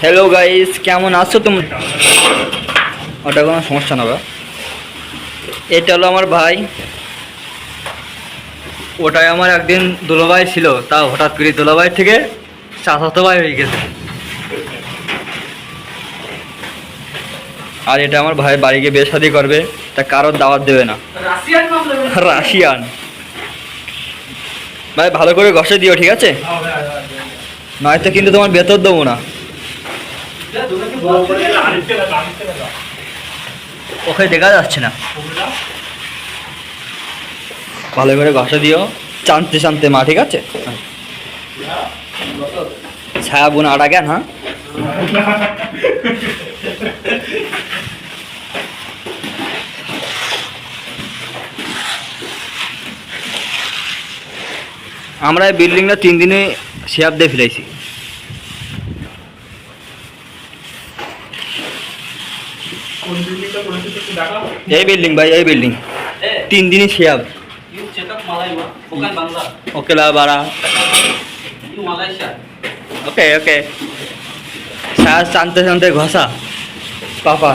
Hello guys কেমন আছো তুমি ওটা কোনো সমস্যা না বা? এটা হলো আমার ভাই। ওটাই আমার একদিন দুলোভাই ছিল তা হঠাৎ করে দুলোভাই থেকে চাচাতো ভাই হয়ে গেছে। আর এটা আমার ভাই বাড়ি গিয়ে বিয়ে করবে তা কারোর দাওয়াত দেবে না। Russian Russian. ভাই ভালো করে ঘষে দিও ঠিক আছে? নয়তো কিন্তু তোমার বেতন দেবো না। ওকে দেখা যাচ্ছে না। ভালো করে ঘষে দিও চানতে চানতে মা ঠিক আছে? ছায়া বোন আটা জ্ঞান হ্যাঁ? আমরা এই বিল্ডিংটা তিন দিনে শেয়ার দিয়ে ফেলেছি এই বিল্ডিং ভাই এই বিল্ডিং তিন দিনে শেয়ার ওকে বাড়া। ওকে ওকে। ছায়া চানতে চানতে ঘষা। পাপা।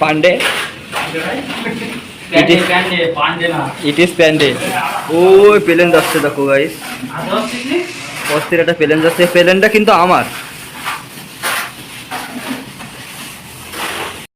পান্ডে ইট ইজ প্যান্ডে ওই প্লেন যাচ্ছে দেখো গাইস অস্থির একটা প্লেন যাচ্ছে। প্লেনটা কিন্তু আমার।